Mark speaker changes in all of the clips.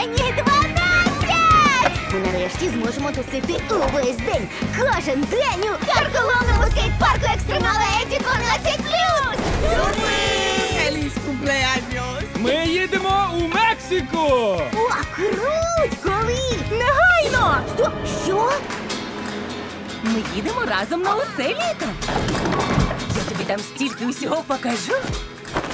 Speaker 1: Мені 12! Ми нарешті зможемо тусити увесь день. Кожен день у карколомному скейт-парку екстремала Еді 12
Speaker 2: Feliz cumpleaños!
Speaker 3: Ми їдемо у Мексику!
Speaker 1: О, круть! Коли? Негайно! Стоп! Що?
Speaker 2: Ми їдемо разом на усе літо. Я тобі там стільки усього покажу.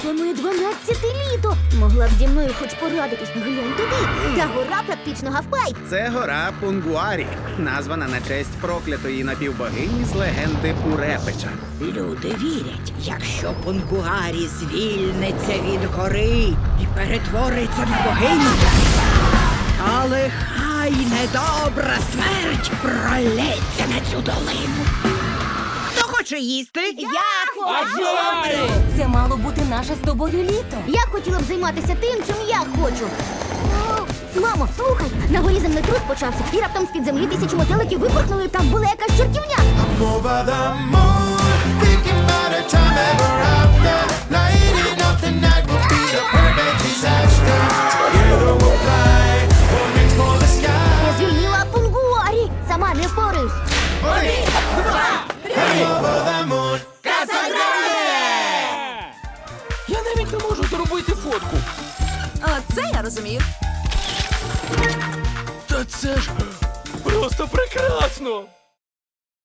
Speaker 1: Це моє 12 літо. Могла б зі мною хоч порадитись, глянь туди. Та гора практично гавпай.
Speaker 4: Це гора Пунгуарі, названа на честь проклятої напівбогині з легенди Пурепича.
Speaker 5: Люди вірять, якщо Пунгуарі звільниться від гори і перетвориться на богиню, але хай недобра смерть пролється на цю долину. Хоче їсти?
Speaker 1: Я
Speaker 3: жаль!
Speaker 2: Це мало бути наше з тобою літо.
Speaker 1: Я хотіла б займатися тим, чим я хочу. Мамо, слухай, на горі землетрус почався, і раптом з-під землі тисячі мотеликів випорхнули, там була якась чортівня.
Speaker 3: Навіть не можу зробити фотку.
Speaker 2: Оце я розумію.
Speaker 3: Та це ж просто прекрасно!